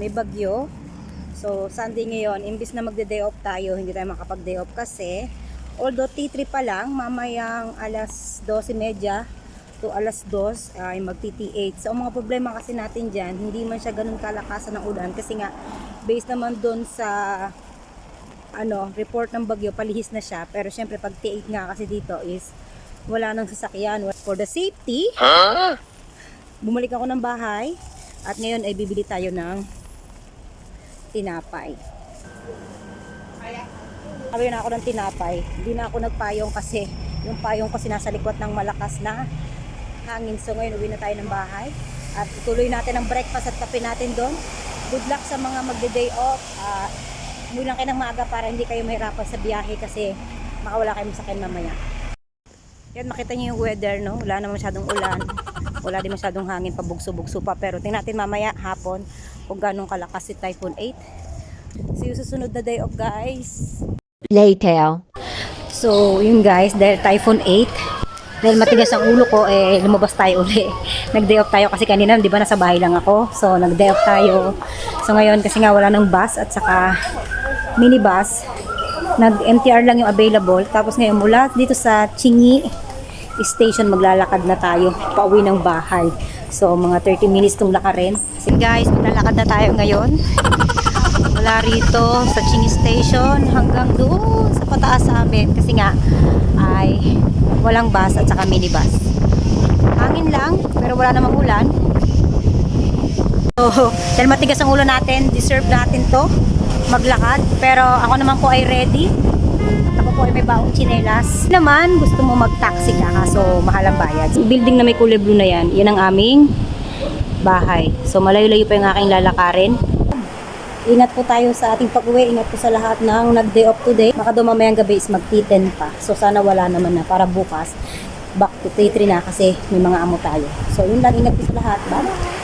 may bagyo. So, Sunday ngayon, imbis na magde-day off tayo, hindi tayo makapag-day off kasi although T3 pa lang, mamayang alas 12.30 to alas 2 ay magti-T8. So, ang mga problema kasi natin dyan, hindi man siya ganun kalakasan ng ulan kasi nga, based naman doon sa ano, report ng bagyo, palihis na siya. Pero syempre, pag T8 nga kasi dito is wala nang sasakyan. For the safety, bumalik ako ng bahay at ngayon ay bibili tayo ng tinapay. Sabi na ako ng tinapay. Hindi na ako nagpayong kasi yung payong ko sinasalikwat ng malakas na hangin. So ngayon uwi na tayo ng bahay at tuloy natin ang breakfast at kape natin doon. Good luck sa mga magde-day off. Ah, umuwi lang kayo ng maaga para hindi kayo mahirapan sa biyahe kasi makawala kayo sa akin mamaya. Yan, makita niyo yung weather, no? Wala naman masyadong ulan. Wala din masyadong hangin, pabugso-bugso pa. Pero tingnan natin mamaya, hapon, kung ganong kalakas si Typhoon 8. See you susunod na day off, guys. Later. So, yun guys, dahil Typhoon 8, dahil matigas ang ulo ko, eh, lumabas tayo uli. Nag-day off tayo kasi kanina, di ba, nasa bahay lang ako. So, nag-day off tayo. So, ngayon, kasi nga wala ng bus at saka minibus, nag-MTR lang yung available. Tapos ngayon, mula dito sa Chingi station, maglalakad na tayo pauwi ng bahay. So, mga 30 minutes itong lakarin. Kasi guys, maglalakad na tayo ngayon mula rito sa Chingy Station hanggang doon sa pataas sa amin kasi nga ay walang bus at saka minibus. Hangin lang pero wala namang ulan. So, dahil matigas ang ulo natin, deserve natin to maglakad. Pero ako naman po ay ready. Ako po ay may baong chinelas. Naman, gusto mo mag-taxi ka kaso mahal ang bayad. Yung building na may kulay blue na yan, yan ang aming bahay. So malayo-layo pa yung aking lalakarin. Ingat po tayo sa ating pag-uwi. Ingat po sa lahat ng nag-day off today. Baka daw mamayang gabi is mag-T10 pa. So sana wala naman na para bukas back to T3 na kasi may mga amo tayo. So yun lang. Ingat po sa lahat. Bye!